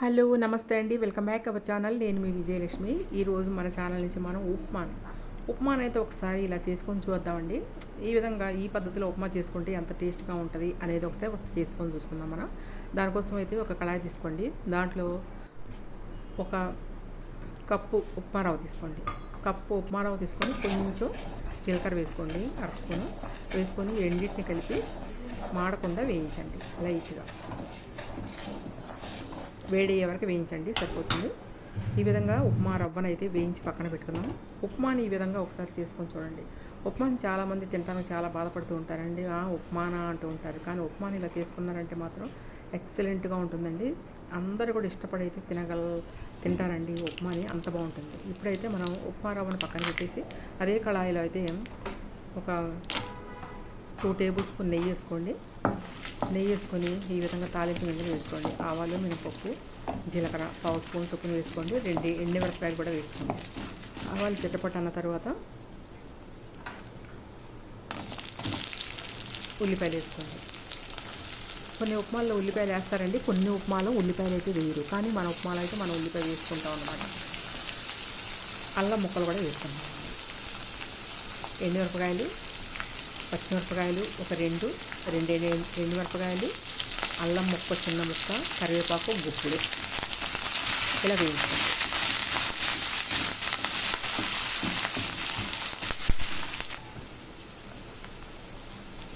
Hello నమస్తే అండి. Welcome back our channel. నేను మీ విజయలక్ష్మి. ఈరోజు మన ఛానల్ నుంచి మనం ఉప్మా ఉప్మాని అయితే ఒకసారి ఇలా చేసుకొని చూద్దామండి. ఈ విధంగా ఈ పద్ధతిలో ఉప్మా చేసుకుంటే ఎంత టేస్ట్గా ఉంటుంది అనేది ఒకసారి ఒకసారి చేసుకొని చూసుకుందాం మనం. దానికోసం అయితే ఒక కళాయి తీసుకోండి. దాంట్లో ఒక కప్పు ఉప్మా రవ్వ తీసుకోండి. కప్పు ఉప్మా రవ్వ తీసుకొని కొంచెం జీలకర్ర వేసుకోండి. అర స్పూను వేసుకొని రెండింటిని కలిపి మాడకుండా వేయించండి. లైట్గా. వేడి వరకు వేయించండి సరిపోతుంది. ఈ విధంగా ఉప్మా రవ్వను అయితే వేయించి పక్కన పెట్టుకుందాం ఉప్మాని ఈ విధంగా ఒకసారి చేసుకొని చూడండి. ఉప్మాని చాలామంది తింటాను చాలా బాధపడుతూ ఉంటారండి. ఆ ఉప్మానా అంటూ ఉంటారు. కానీ ఉప్మాని ఇలా చేసుకున్నారంటే మాత్రం ఎక్సలెంట్గా ఉంటుందండి. అందరూ కూడా ఇష్టపడైతే తినగల తింటారండి ఉప్మాని. అంత బాగుంటుంది. ఇప్పుడైతే మనం ఉప్మా రవ్వను పక్కన పెట్టేసి అదే కళాయిలో అయితే ఒక టూ టేబుల్ స్పూన్ నెయ్యి వేసుకోండి. నెయ్యి వేసుకొని ఈ విధంగా తాలింపు గింజలు వేసుకోండి. ఆవాలు మినపప్పు జీలకర్ర పావు స్పూన్ చొప్పున వేసుకోండి. రెండు ఎండి మిరపకాయలు కూడా వేసుకోండి. ఆవాలు చిట్టపట్టు అన్న తర్వాత ఉల్లిపాయలు వేసుకోండి. కొన్ని ఉప్మాల్లో ఉల్లిపాయలు వేస్తారండి. కొన్ని ఉప్మాలో ఉల్లిపాయలు అయితే వేయరు. కానీ మన ఉప్మాలో అయితే మనం ఉల్లిపాయ వేసుకుంటాం అన్నమాట. అల్లం ముక్కలు కూడా వేసుకుంటాం ఎండుమిరపకాయలు పచ్చిమిరపకాయలు ఒక రెండు రెండు రెండు మిరపకాయలు అల్లం ముక్క చిన్న ముక్క కరివేపాకు గుప్పుడు. ఇలా వేయించుకోండి.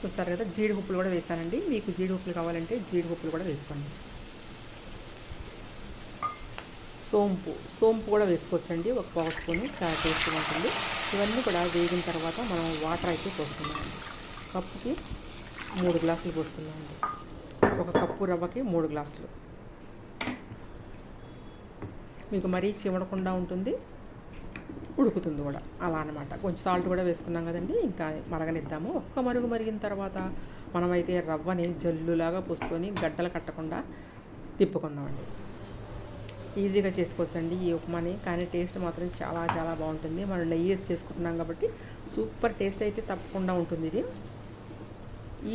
చూస్తారు కదా జీడిపప్పులు కూడా వేసానండి. మీకు జీడిపప్పులు కావాలంటే జీడిపప్పులు కూడా వేసుకోండి. సోంపు సోంపు కూడా వేసుకోవచ్చండి. ఒక పావు స్పూను చాలా టేస్ట్గా ఉంటుంది. ఇవన్నీ కూడా వేగిన తర్వాత మనం వాటర్ అయితే పోసుకుందామండి. కప్పుకి మూడు గ్లాసులు పోసుకుందామండి. ఒక కప్పు రవ్వకి మూడు గ్లాసులు. మీకు మరీ చిమడకుండా ఉంటుంది. ఉడుకుతుంది కూడా. అలా అనమాట కొంచెం సాల్ట్ కూడా వేసుకున్నాం కదండి. ఇంకా మరగనిద్దాము. ఒక్క మరుగు మరిగిన తర్వాత మనమైతే రవ్వని జల్లులాగా పోసుకొని గడ్డలు కట్టకుండా తిప్పుకుందామండి. ఈజీగా చేసుకోవచ్చండి ఈ ఉప్మాని. కానీ టేస్ట్ మాత్రం చాలా చాలా బాగుంటుంది. మనం నెయ్యి వేసి చేసుకుంటున్నాం కాబట్టి సూపర్ టేస్ట్ అయితే తప్పకుండా ఉంటుంది ఇది.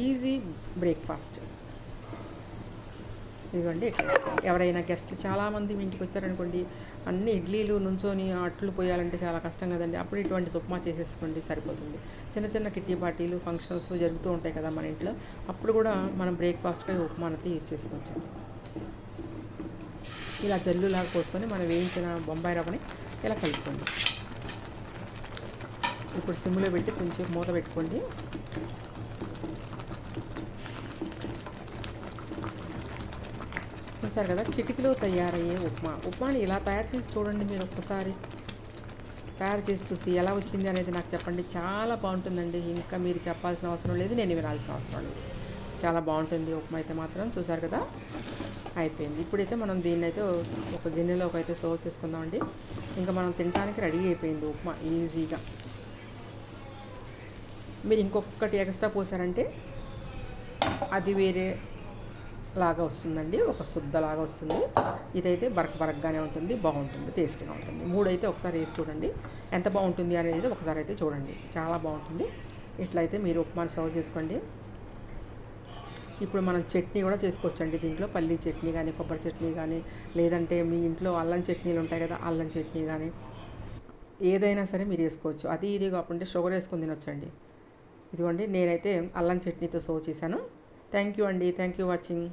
Easy breakfast. ఇదిగోండి ఇట్లా ఎవరైనా గెస్ట్లు చాలామంది మీ ఇంటికి వచ్చారనుకోండి అన్ని ఇడ్లీలు నుంచొని అట్లు పోయాలంటే చాలా కష్టం కదండి. అప్పుడు ఇటువంటి ఉప్మా చేసేసుకోండి సరిపోతుంది. చిన్న చిన్న కిట్టి పార్టీలు ఫంక్షన్స్ జరుగుతూ ఉంటాయి కదా మన ఇంట్లో. అప్పుడు కూడా మనం బ్రేక్ఫాస్ట్గా ఉప్మానైతే యూజ్ చేసుకోవచ్చండి. ఇలా జల్లులాగా పోసుకొని మనం వేయించిన బొంబాయి రవ్వని ఇలా కలుపుకోండి. ఇప్పుడు సిమ్లో పెట్టి కొంచెం మూత పెట్టుకోండి. చూసారు కదా చిటికలో తయారయ్యే ఉప్మా. ఉప్మాని ఇలా తయారు చేసి చూడండి మీరు ఒక్కసారి. తయారు చేసి చూసి ఎలా వచ్చింది అనేది నాకు చెప్పండి. చాలా బాగుంటుందండి. ఇంకా మీరు చెప్పాల్సిన అవసరం లేదు నేను వినాల్సిన అవసరం లేదు. చాలా బాగుంటుంది ఉప్మా అయితే మాత్రం. చూసారు కదా? అయిపోయింది. ఇప్పుడైతే మనం దీన్ని అయితే ఒక గిన్నెలోకి అయితే సర్వ్ చేసుకుందామండి. ఇంకా మనం తినడానికి రెడీ అయిపోయింది ఉప్మా ఈజీగా. మీరు ఇంకొకటి ఎక్స్ట్రా పోసారంటే అది వేరే లాగా వస్తుందండి. ఒక శుద్ధలాగా వస్తుంది. ఇదైతే బరక బరకగానే ఉంటుంది బాగుంటుంది టేస్ట్గా ఉంటుంది. మూడైతే ఒకసారి వేసి చూడండి. ఎంత బాగుంటుంది అనేది ఒకసారి అయితే చూడండి. చాలా బాగుంటుంది. ఇట్లయితే మీరు ఉప్మాని సర్వ్ చేసుకోండి. ఇప్పుడు మనం చట్నీ కూడా చేసుకోవచ్చండి దీంట్లో. పల్లీ చట్నీ కానీ కొబ్బరి చట్నీ కానీ లేదంటే మీ ఇంట్లో అల్లం చట్నీలు ఉంటాయి కదా అల్లం చట్నీ కానీ ఏదైనా సరే మీరు వేసుకోవచ్చు అది ఇది కాకుండా షుగర్ వేసుకుని తినొచ్చండి. ఇదిగోండి నేనైతే అల్లం చట్నీతో సో చేశాను. థ్యాంక్ యూ అండి. Thank you watching.